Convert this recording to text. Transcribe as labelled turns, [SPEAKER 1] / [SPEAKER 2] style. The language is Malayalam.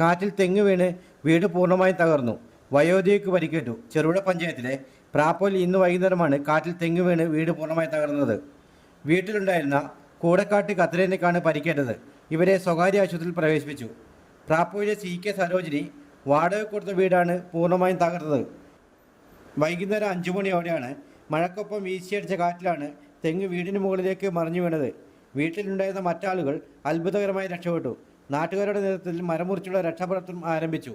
[SPEAKER 1] കാറ്റിൽ തെങ്ങ് വീണ് വീട് പൂർണമായും തകർന്നു. വയോധികയ്ക്ക് പരിക്കേറ്റു. ചെറുപുഴ പഞ്ചായത്തിലെ പ്രാപ്പോയിൽ ഇന്ന് വൈകുന്നേരമാണ് കാറ്റിൽ തെങ്ങ് വീണ് വീട് പൂർണമായി തകർന്നത്. വീട്ടിലുണ്ടായിരുന്ന കൂടക്കാട്ട് കത്രീനക്കാണ് പരിക്കേറ്റത്. ഇവരെ സ്വകാര്യ ആശുപത്രിയിൽ പ്രവേശിപ്പിച്ചു. പ്രാപ്പോയിലെ സി കെ സരോജിനി വാടക കൊടുത്ത വീടാണ് പൂർണമായും തകർന്നത് വൈകുന്നേരം അഞ്ചു മണിയോടെയാണ് മഴക്കൊപ്പം വീശിയടിച്ച കാറ്റിലാണ് തെങ്ങ് വീടിന് മുകളിലേക്ക് മറിഞ്ഞു വീണത്. വീട്ടിലുണ്ടായിരുന്ന മറ്റാളുകൾ അത്ഭുതകരമായി രക്ഷപ്പെട്ടു. നാട്ടുകാരുടെ നേതൃത്വത്തിൽ മരം മുറിച്ചുള്ള രക്ഷാപ്രവർത്തനം ആരംഭിച്ചു.